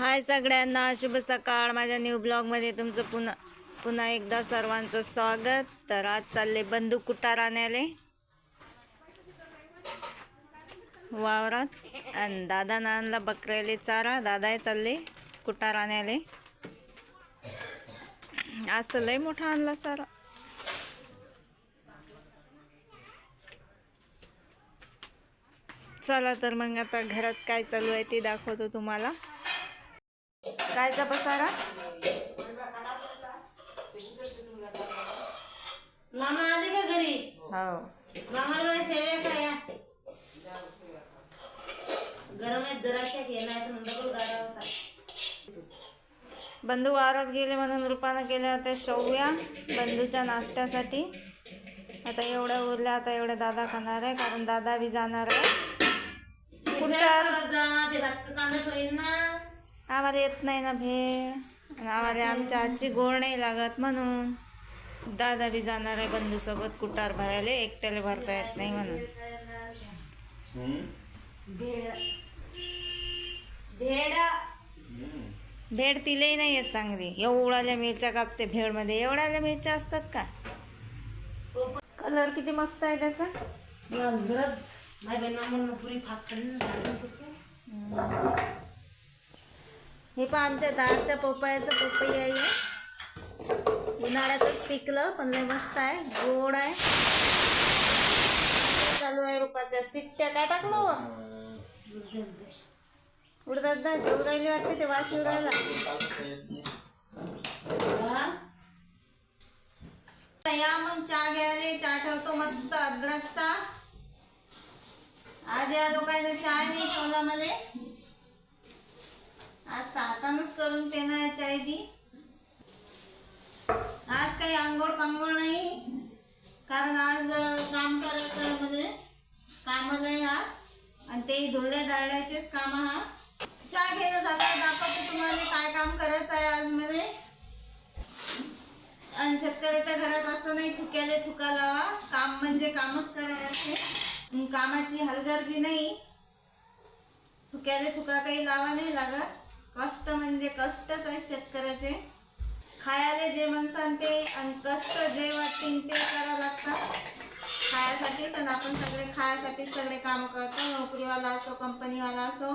हाय सगळ्यांना शुभ सकाळ. माझ्या न्यू ब्लॉगमध्ये तुमचं पुन्हा पुन्हा एकदा सर्वांचं स्वागत. तर आज चालले बंदूक कुटार आणायले वावरात. आणि दादा नानला बकऱ्याले चारा. दादा चालले कुटार आणायले आज तर लय मोठा आणला चारा. चला तर मग आता घरात काय चालू आहे ते दाखवतो तुम्हाला. कायचा पसारा मामा आले का घरी? हो. मामाला मला शेवया खाया. गरम आहेत जराशा तर डबल गाडा होता. बंधू वावरात गेले म्हणून रुपानं केल्या होत्या शेवया बंधूच्या नाश्त्यासाठी. आता एवढ्या उरल्या आता एवढ्या दादा खाणार आहे कारण दादा बी जाणार आहे. कुटार आम्हाला येत नाही ना भेळ. आणि आम्हाला आमच्या आजची गोड नाही लागत म्हणून. दादा बी जाणार आहे बंधूसोबत कुटार भरायला. एकट्याला भरता येत नाही म्हणून. भेड तिलाही नाही येत चांगली. एवढ्याल्या मिरच्या कापते भेळमध्ये. एवढ्याल्या मिरच्या असतात का? कलर किती मस्त आहे त्याचा? माय बहिणा म्हणून पुरी हे पण आमच्या दारच्या पपयाचं पपई आहे उन्हाळ्यातच पिकलं पण लय मस्त आहे गोड आहे. चालू आहे रुपाच्या सिट्ट्या काय टाकलं उडदात उडतात ना वाटते ते वाशी उडायला. या मग चहा घ्यायला चहा ठेवतो मस्त अद्रकचा. आज या लोकांना चहा नाही ठेवला मला आज तर हातानंच करून ती आज काही आंघोळ पांघोळ नाही. कारण आज काम करायचं म्हणजे काम नाही हा आणि ते धुळल्या दाळण्याचेच काम हा चहा घेणं झालं दाखवते तुम्हाला काय काम करायचं आहे आज मध्ये. आणि शेतकऱ्याच्या घरात असं नाही थुक्याले थुका लावा. काम म्हणजे कामच करायला लागते कामाची हलगर्जी नाही. थुक्याले थुका काही लावा नाही लागत. कष्ट म्हणजे कष्टच आहे शेतकऱ्याचे. खायला जे म्हणसान ते आणि कष्ट जे वाटतील ते करावं लागतात खायासाठीच आणि आपण सगळे खायासाठीच सगळे काम करतो. नोकरीवाला असो कंपनीवाला असो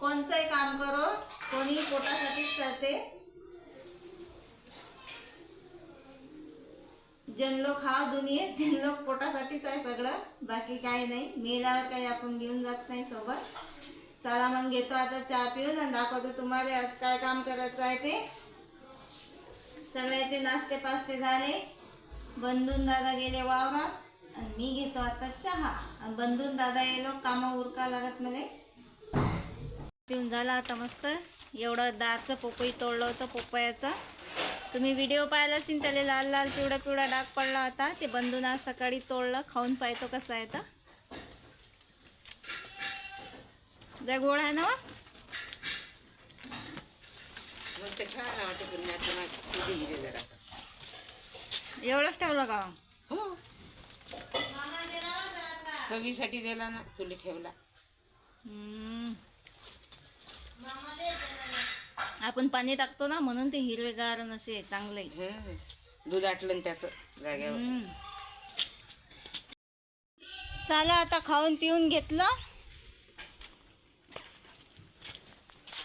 कोणचंही काम करो कोणी पोटासाठीच करते. जन लोक हा दुनियेत जन लोक पोटासाठीच आहे सगळं. बाकी काही नाही. मेल्यावर काही आपण घेऊन जात नाही सोबत. चला मग घेतो आता चहा पिऊन आणि दाखवतो तुम्हाला आज काय काम करायचं आहे ते. सगळ्याचे नाश्ते पास्ते झाले. बंधून दादा गेले वावरात आणि मी घेतो आता चहा. आणि बंधून दादा येलो कामं उरका लागत मला पिऊन झाला आता मस्त. एवढं दाळचं पोपई तोडलं होतं पोपयाचं. तुम्ही व्हिडिओ पाहिला असेल त्याला लाल लाल पिवळा पिवळा डाग पडला होता. ते बंधून आज सकाळी तोडलं. खाऊन पाहतो कसं आहे तर. जरा गोड आहे ना छान वाटते दिली जरा. एवढंच ठेवलं का? हो. चवीसाठी दिला ना तुला ठेवला. आपण पाणी टाकतो ना म्हणून ते हिरवेगार नसे चांगले. हं. दूध आटलं त्याचं जाग्यावर. चला आता खाऊन पिऊन घेतलं.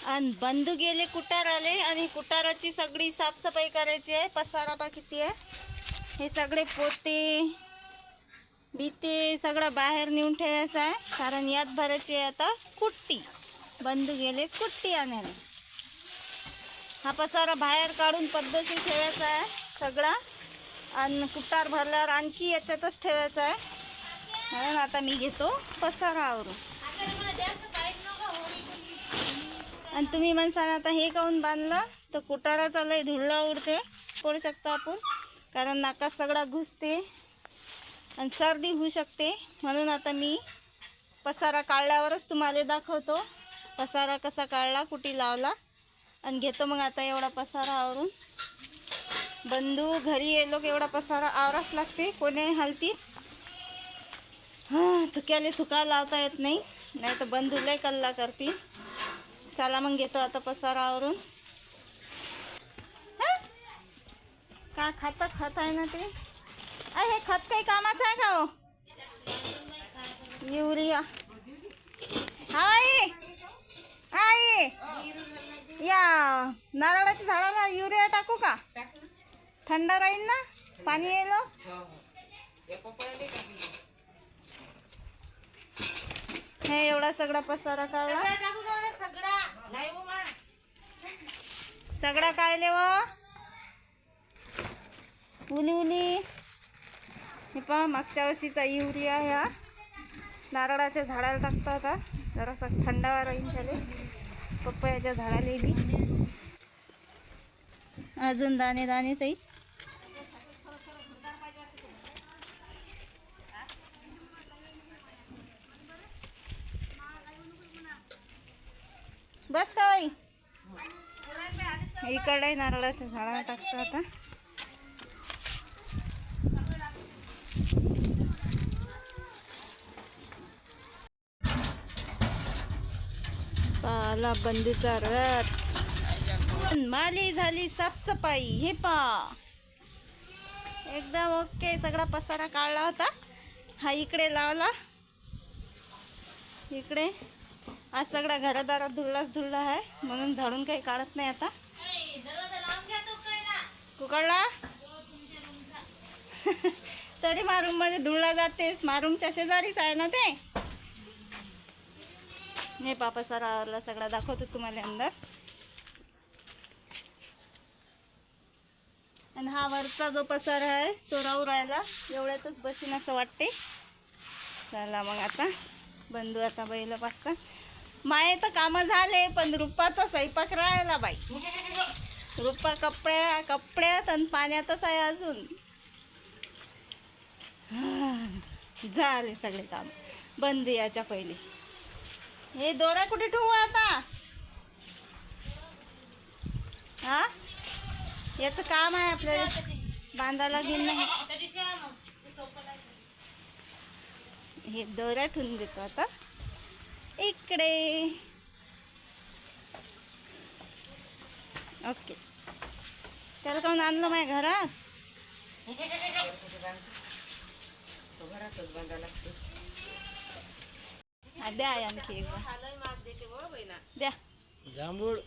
आणि बंधू गेले कुटार आले आणि कुटाराची सगळी साफसफाई करायची आहे. पसारा पा किती आहे. हे सगळे पोते बिते सगळं बाहेर नेऊन ठेवायचं आहे. कारण यात भरायची आहे आता कुट्टी. बंधू गेले कुट्टी आणायला. हा पसारा बाहेर काढून पद्धती ठेवायचा आहे सगळा. आणि कुटार भरल्यावर आणखी याच्यातच ठेवायचा आहे. म्हणून आता मी घेतो पसारा आवरून आणि तुम्ही म्हणसान आता हे काऊन बांधलं? तर कुटाराचा लय धुळला उडते. पडू शकतो आपण. कारण नाकात सगळा घुसते आणि सर्दी होऊ शकते. म्हणून आता मी पसारा काढल्यावरच तुम्हाला दाखवतो. पसारा कसा काढला कुठे लावला. आणि घेतो मग आता एवढा पसारा आवरून. बंधू घरी येलो की एवढा पसारा आवराच लागते. कोणी हलती हां थुक्याले थुका लावता येत नाही. नाही तर बंधू लय कल्ला करतील. चला मग घेतो आता पसारावरून. हा? का खातं खत आहे ना ते? हे खत काही कामाचं आहे का हो? युरिया. हा आई आई या नारळाच्या झाडाला युरिया टाकू का? थंड राहील ना? पाणी येईल हो? हे? एवढा सगळा पसारा काढला सगळं काय लेव हो? उली उली. हे पहा मागच्या वर्षीचा युरिया ह्या नारळाच्या झाडाला टाकतो आता जरासा थंडावा राहील त्याले. पपयाच्या झाडाला बी. अजून दाणे दाणे ताई. बस का हो? इकडे नारळाच्या झाडाला टाकतो आता. पाला बंदीचा रथ. माली झाली साफसफाई. हे पा. एकदम ओके. सगळा पसारा काढला होता. हा इकडे लावला. इकडे. आज सगळा घरादारात धुळलाच धुळला आहे. म्हणून झाडून काही काढत नाही आता. कुकडला तरी मारूममध्ये धुळला जातेस. मारूमच्या शेजारीच आहे ना ते? हे पापा सर आवरला सगळा दाखवतो तुम्हाला अंदर. आणि हा वरचा जो पसार आहे तो राहू राहिला. एवढ्यातच बसीन असं वाटते. चला मग आता. बंधू आता बैल पाचता माये तर कामं झाले पण रुपाचा स्वयंपाक राहिला बाई. रुपा कपड्या कपड्यात आणि पाण्यातच आहे अजून. झाले सगळे काम. बंद याच्या पहिले. हे दोरा कुठे ठेवू आता? हा? याचं काम आहे आपल्याला. बांधायला घेऊन नाही. हे दोऱ्या ठेवून देतो आता. इकडे. ओके. त्याला काऊन आणलं माझ्या घरात? घरातच बांधा लागते द्या आणखी एकदा द्या. जांभूळ.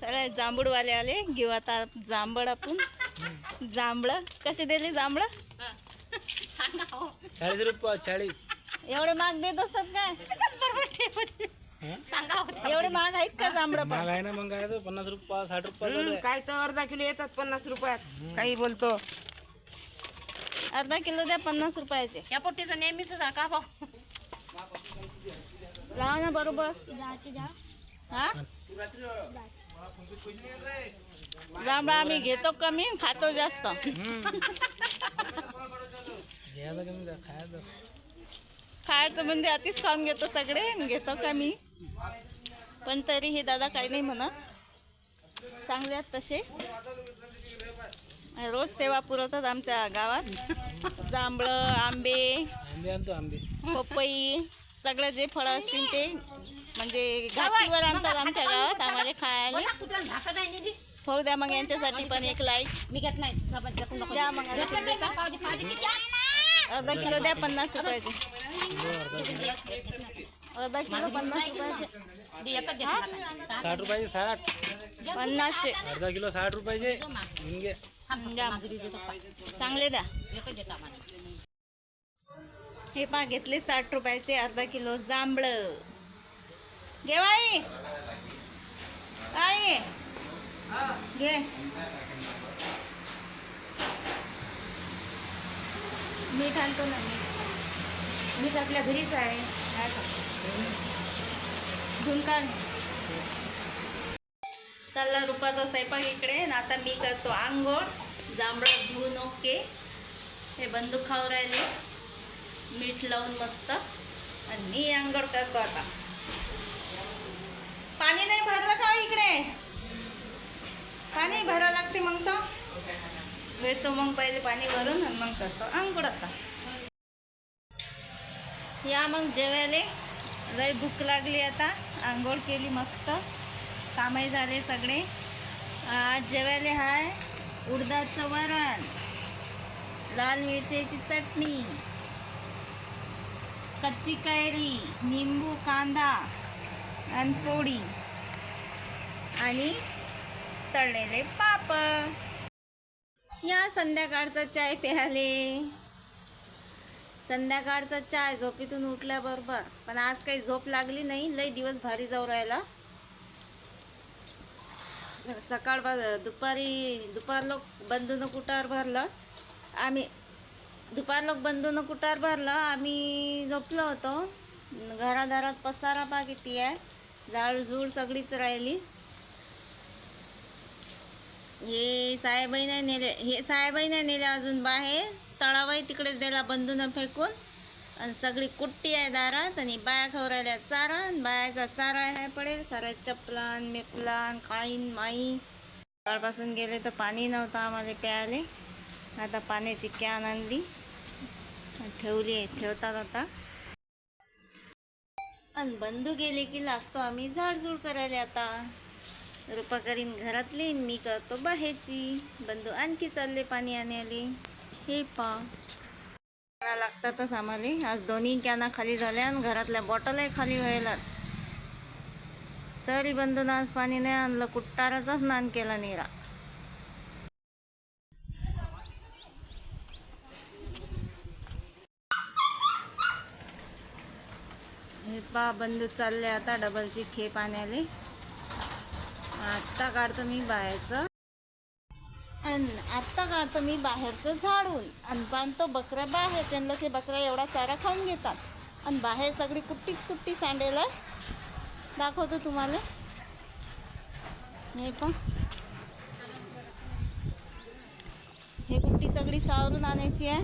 सगळे जांभूळवाले आले. घेऊ आता जांभळ आपण. जांभळ. कसे दिले जांभळ? चाळीस रुपये चाळीस. एवढे महाग देत असतात काय? एवढे महाग आहेत का जांभळ पण? महाग आहे ना मग काय तो पन्नास रुपये साठ रुपये चालू आहे. काय तर अर्धा किलो येतात पन्नास रुपयात. काही बोलतो. अर्धा किलो द्या पन्नास रुपयाचे. या पोट्टीचं नेहमीच का भाऊ? लावा ना बरोबर. हा? जांभळा आम्ही घेतो कमी खातो जास्त. घ्यायला कमी जा, खायला जास्त. खायचं म्हणजे आधीच खाऊन घेतो सगळे घेतो कमी. पण तरी हे दादा काही नाही म्हणत. चांगले आहेत तसे. रोज सेवा पुरवतात आमच्या गावात. जांभळं आंबे पपई सगळे जे फळं असतील ते म्हणजे घाटीवर आणतात आमच्या गावात आम्हाला खायला. हो द्या मग यांच्यासाठी पण एक लाईक मी घेत नाही. अर्धा किलो द्या. पावजी पावजी मी द्या. अर्धा किलो द्या पन्नास रुपयाचे किलो अर्धा किलो. अर्धा किलो पन्नास रुपयाचे दे, एकच देतो मला. साठ रुपयाचे साठ पन्नासचे अर्धा किलो साठ रुपयाचे घेऊन घे थांब, द्या. माधुरी देतो पाय. चांगले द्या एकच देतो आम्हाला हे पा घेतले साठ रुपयाचे अर्धा किलो जांभळ घे बाई आई घे मीठ आणतो ना मीठ. मीठ आपल्या घरीच आहे. काय का चालला रुपाचा स्वयंपाक इकडे. ना आता मी करतो आंघोळ. जांभळं धुवून ओके. हे बंदूक खाऊ राहिले. मीठ लावून मस्त. आणि मी आंघोळ करतो आता. पाणी नाही भरलं का हो इकडे? पाणी भरावं लागते मग तो भेटतो मग पहिले पाणी भरून आणि मग करतो. आंघोळ आता. या मग जेवायले. लय भूक लागली आता. आंघोळ केली मस्त. कामही झाले सगळे. आज जेवायला हाय उडदाचं वरण लाल मिरच्याची चटणी कच्ची कैरी निंबू कांदा आणि पोळी आणि तळलेले पापड. या संध्याकाळचा चाय प्याले. संध्याकाळचा चाय झोपेतून उठल्याबरोबर पण आज काही झोप लागली नाही लई दिवस भारी जाऊ राहिला. सकाळ दुपारी दुपार लोक बंधून कुटार भरलं. आम्ही दुपार लोक बंधून कुटार भरलं आम्ही झोपलो होतो. घरादारात पसारा पा किती आहे झाडझूड सगळीच राहिली. हे साहेबही नाही नेले हे साहेबही नाही नेले अजून बाहेर. तळावाही तिकडेच दिला बंधून फेकून. आणि सगळी कुट्टी आहे दारात आणि बाया खवरायला चारा आणि बायाचा चारा आहे पडेल. साऱ्या चपलान मेपलान काईन माई सकाळपासून गेले तर पाणी नव्हतं आम्हाला प्यायले. आता पाण्याची कॅन आणली. ठेवली आहे ठेवतात आता. आणि बंधू गेले की लागतो आम्ही झाडझूड करायला आता. रुपा करीन घरातली मी करतो बाहेरची. बंधू आणखी चालले पाणी आणायले. हे पा. लागतातच आम्हाला. आज दोन्ही कॅना खाली झाल्या आणि घरातल्या बॉटलही खाली व्हायला. तरी बंधून आज पाणी नाही आणलं. कुट्टाराचा स्नान केला निरा. हे पा बंधू चालले आता डबलची खेप आणायले. आत्ता काढतो मी बाहेरचं. आणि आत्ता काढतो मी बाहेरचं झाडून. आणि बांधतो बकऱ्या बाहेर त्यांना ते बकऱ्या एवढा चारा खाऊन घेतात. आणि बाहेर सगळी कुट्टीच कुट्टी सांडेल दाखवतो तुम्हाला. हे पण हे कुट्टी सगळी सावरून आणायची आहे.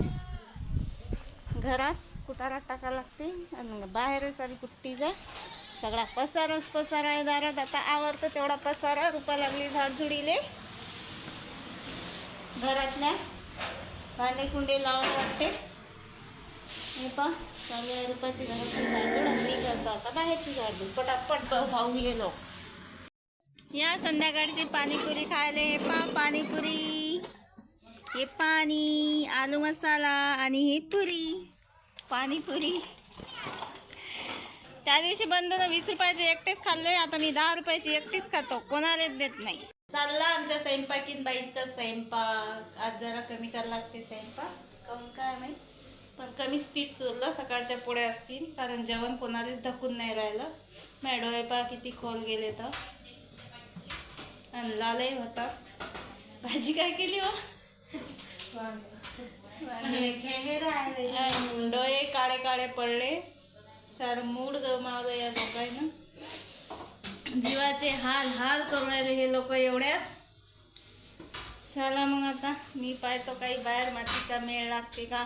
घरात कुटारात टाका लागते. आणि बाहेर सारी कुट्टी जा सगळा पसारच पसारा आहे दारात. आता आवडतं तेवढा पसारा रुपा लागली झाडझुडीले. घरातल्या भांडे कुंडे लावायला वाटते हे पा चांगल्या रुपाची घरातली झाडझूड आणि करतो आता बाहेरची झाडझूड. पटापट भाऊ गेलो. या संध्याकाळची पाणीपुरी खायला. हे पा पाणीपुरी. हे पाणी आलू मसाला आणि हे पुरी. पाणीपुरी. त्या दिवशी बंद ना वीस रुपयाचे एकटेच खाल्ले. आता मी दहा रुपयाची एकटीच खातो. कोणालाच देत नाही. चालला आमच्या स्वयंपाकीन बाईचा स्वयंपाक. आज जरा कमी करायला लागते स्वयंपाक. काऊन काय माहीत? पण कमी स्पीड चोरलं. सकाळच्या पोळ्या असतील. कारण जेवण कोणालाच धकून नाही राहिलं. माझ्या डोळे पा किती खोल गेले तर. आणि लालही होता. भाजी काय केली हो? डोळे काळे काळे पडले. सारं मूड गमावलं या लोकांना. जीवाचे हाल हाल करून राहिले हे लोक एवढ्यात. चला मग आता मी पाहतो काही बाहेर मातीचा मेळ लागते का?